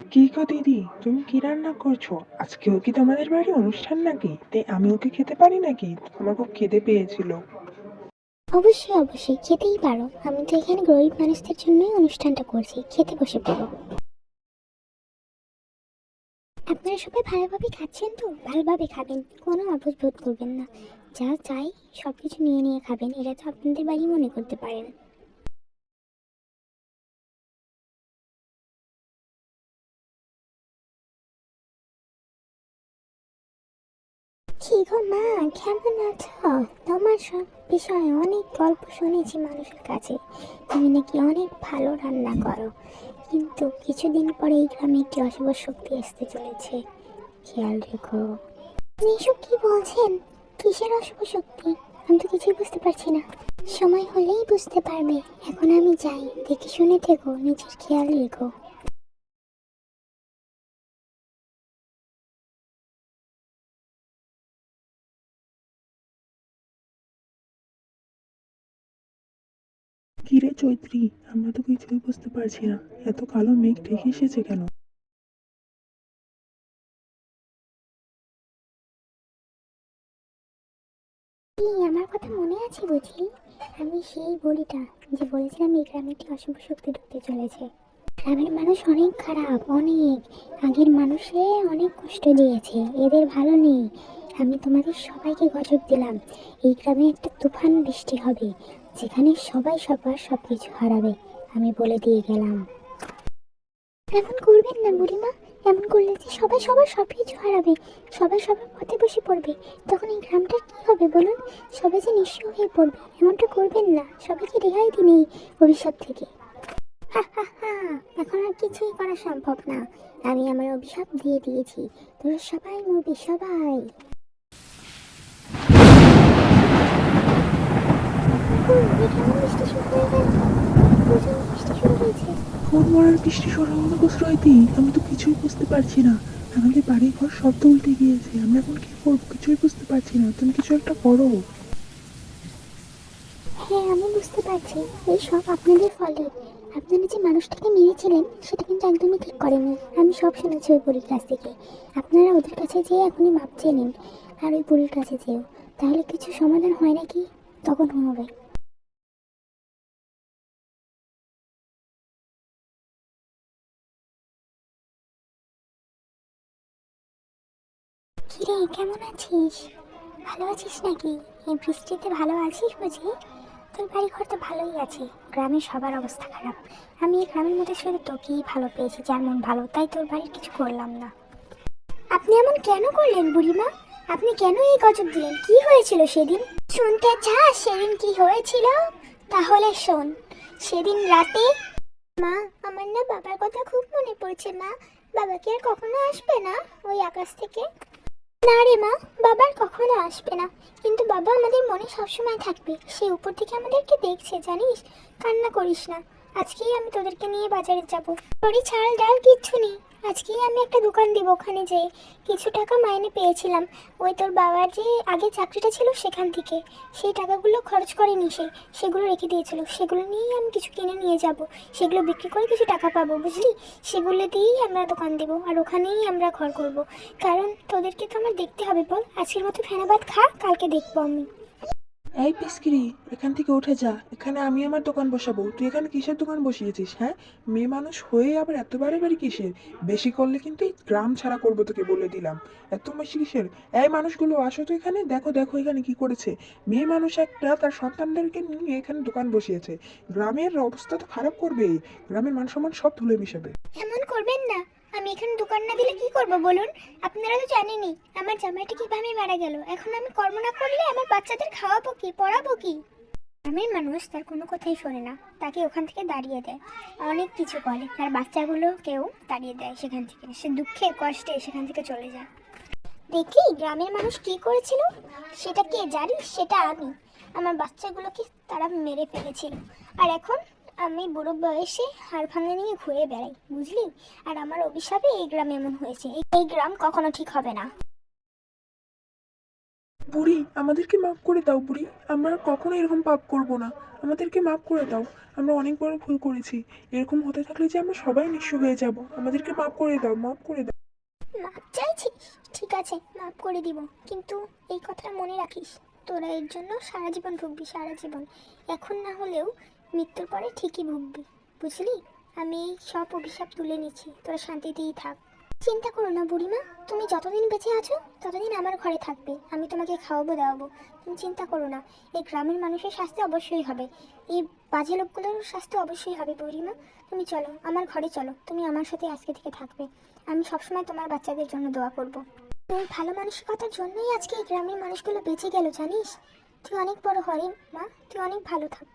কি গো দিদি? তুমি কি রান্না করছ? আজকেও কি তোমাদের বাড়ি অনুষ্ঠান নাকি? তাই আমি ওকে খেতে পারি নাকি? আমার খুব খেতে পেয়েছিল। অবশ্যই অবশ্যই। খেতেই পারো। আমি তো এখানে গরিব মানুষদের জন্যই অনুষ্ঠানটা করছি। খেতে বসে পড়ো। আপনারা সবাই ভালোভাবে খাচ্ছেন তো? ভালোভাবে খাবেন। কোনো অবোধ বোধ করবেন না। যা চাই সব কিছু নিয়ে নিয়ে খাবেন। এটা তো আপনাদের বাড়ি মনে করতে পারেন। কি গো মা, কেমন আছো? তোমার সব বিষয়ে অনেক গল্প শুনেছি মানুষের কাছে। তুমি নাকি অনেক ভালো রান্না করো। কিন্তু কিছুদিন পরে এই গ্রামে একটি অশুভ শক্তি আসতে চলেছে। খেয়াল রেখো। এসব কি বলছেন? কিসের অশুভ শক্তি? আমি তো কিছুই বুঝতে পারছি না। সময় হলেই বুঝতে পারবে। এখন আমি যাই, দেখে শুনে থেকো, নিজের খেয়াল রেখো। কিরে চৈত্রী? আমরা তো কিছুই বুঝতে পারছি না। এত কালো মেঘ ঢেকে এসেছে কেন? আমার কথা মনে আছে বুঝলি? আমি সেই বলিটা যে বলেছিলাম এই গ্রামে একটি অশুভ শক্তি ঢুকতে চলেছে। গ্রামের মানুষ অনেক খারাপ, অনেক। আগের মানুষে অনেক কষ্ট দিয়েছে, এদের ভালো নেই। আমি তোমাদের সবাইকে গজব দিলাম। এই গ্রামে একটা তুফান বৃষ্টি হবে। যেখানে সবাই সবার সব কিছু হারাবে, আমি বলে দিয়ে গেলাম। এমন করবেন না বুড়িমা, এমন করলে যে সবাই সবার সব কিছু হারাবে, সবাই সবার পথে বসে পড়বে। তখন এই গ্রামটার কি হবে বলুন? সবাই যে নিঃস্ব হয়ে পড়বে, এমনটা করবেন না। সবাইকে রেহাই দিন এই অভিশাপ থেকে। এখন আর কিছুই করা সম্ভব না। আমি আমার অভিশাপ দিয়ে দিয়েছি। তোরা সবাই মরবি, সবাই ও, এখানে বৃষ্টি শুরু হয়ে গেল প্রচুর বৃষ্টি শুরু হয়েছে আমি তো কিছুই বুঝতে পারছি না। আমাদের বাড়ি ঘর তো উল্টে গিয়েছে। আমরা এখন কি করব? কিছুই বুঝতে পারছি না। তুমি কিছু একটা করো। হ্যাঁ আমি বুঝতে পারছি। এই সব আপনাদের ফলে। আপনারা যে মানুষটাকে মেরেছিলেন, সেটা কিন্তু একদমই ঠিক করেনি। আমি সব শুনেছি ওই বুড়ির কাছ থেকে। আপনারা ওদের কাছে যেয়ে এখনই মাপ চেয়ে নিন। আর ওই বুড়ির কাছে যেও। তাহলে কিছু সমাধান হয় নাকি? তখন হবে কিরে কেমন আছিস? ভালো আছিস নাকি? এই বৃষ্টিতে ভালো আছিস বুঝি? তোর বাড়ি ঘর তো ভালোই আছে গ্রামের সবার অবস্থা খারাপ। আমি এই গ্রামের মধ্যে শুধু তোকেই ভালো পেয়েছি, যার মন ভালো, তাই তোর বাড়ির কিছু করলাম না। আপনি এমন কেন করলেন বুড়িমা? আপনি কেন এই গজব দিলেন? কি হয়েছিল সেদিন? শুনতে চাস সেদিন কি হয়েছিল? তাহলে শোন, সেদিন রাতে মা, আমার না বাবার কথা খুব মনে পড়ছে মা। বাবা কি আর কখনো আসবে না ওই আকাশ থেকে? না রে মা বাবার কখনো আসবে না। কিন্তু বাবা আমাদের মনে সবসময় থাকবে। সে উপর থেকে আমাদেরকে দেখছে, জানিস? কান্না করিস না। আজকেই আমি তোদেরকে নিয়ে বাজারে যাব। তোরই চাল ডাল, কিচ্ছু নেই। আজকেই আমি একটা দোকান দিব ওখানে যেয়ে। কিছু টাকা মাইনে পেয়েছিলাম। ওই তোর বাবার যে আগে চাকরিটা ছিল সেখান থেকে। সেই টাকাগুলো খরচ করেনি সে। সেগুলো রেখে দিয়েছিল। সেগুলো নিয়েই আমি কিছু কিনে নিয়ে যাব। সেগুলো বিক্রি করে কিছু টাকা পাবো, বুঝলি? সেগুলো দিয়েই আমরা দোকান দেবো আর ওখানেই আমরা ঘর করব। কারণ তোদেরকে তো আমার দেখতে হবে বল। আজকের মতো ফেনাবাদ খা, কালকে দেখব আমি। এই পিসকিরি এখান থেকে উঠে যা। এখানে আমি আমার দোকান বসাবো। তুই এখানে কিসের দোকান বসিয়েছিস হ্যাঁ? মেয়ে মানুষ হয়ে আবার এত বারে কিসের? বেশি করলে কিন্তু এই গ্রাম ছাড়া করব তোকে বলে দিলাম। এত বেশি কিসের? এই মানুষগুলো আসো তো এখানে, দেখো দেখো এখানে কি করেছে। মেয়ে মানুষ একটা তার সন্তানদেরকে নিয়ে এখানে দোকান বসিয়েছে। গ্রামের অবস্থা তো খারাপ করবেই। গ্রামের মান সম্মান সব ধুলে মিশাবে। এমন করবেন না। আমি এখানে দোকান না দিলে কি করব বলুন? আপনারা তো জানেনই, আমার জামাইটা কীভাবে মারা গেল। এখন আমি কর্ম না করলে আমার বাচ্চাদের খাওয়াবো কি, পড়াবো কি? গ্রামের মানুষ তার কোনো কথাই শোনে না, তাকে ওখান থেকে দাঁড়িয়ে দেয়। অনেক কিছু করে তার বাচ্চাগুলো কেউ তাড়িয়ে দেয় সেখান থেকে। সে দুঃখে, কষ্টে সেখান থেকে চলে যায়। দেখি, গ্রামের মানুষ কি করেছিল? সেটা কে জানিস সেটা আমি। আমার বাচ্চাগুলোকে তারা মেরে ফেলেছিল। আর এখন আমি বুড়ো বয়সে হাড় ভাঙা নিয়ে ঘুরে বেড়াই বুঝলি? আর আমার অভিশাপে এই গ্রাম এমন হয়েছে। এই- গ্রাম কখনো ঠিক হবে না। বুড়ি আমাদেরকে মাফ করে দাও বুড়ি। আমরা কখনো এরকম পাপ করব না। আমাদেরকে মাফ করে দাও। আমরা অনেক বড় ভুল করেছি। এরকম হতে থাকলে যে আমরা সবাই নিঃস্ব হয়ে যাব। আমাদেরকে মাফ করে দাও মাফ করে দাও। মাপ চাইছি? ঠিক আছে মাফ করে দিব। কিন্তু এই কথাটা মনে রাখিস তোরা এর জন্য সারা জীবন ভুগবি সারা জীবন। এখন না হলেও মৃত্যুর পরে ঠিকই ভুগবি, বুঝলি? আমি সব অভিশাপ তুলে নিচ্ছি, তোরা শান্তিতেই থাক। চিন্তা করো না বুড়িমা, তুমি যতদিন বেঁচে আছো, ততদিন আমার ঘরে থাকবে, আমি তোমাকে খাওয়াবো, দাওয়াবো। তুমি চিন্তা করো না, এই গ্রামের মানুষের শাস্তি অবশ্যই হবে, এই বাজে লোকগুলোর শাস্তি অবশ্যই হবে বুড়িমা। তুমি চলো, আমার ঘরে চলো, তুমি আমার সাথে আজকে থেকে থাকবে, আমি সবসময় তোমার বাচ্চাদের জন্য দোয়া করব। তোর ভালো মানসিকতার জন্যই আজকে এই গ্রামের মানুষগুলো বেঁচে গেল, জানিস? তুই অনেক বড় হরে মা, তুই অনেক ভালো থাক।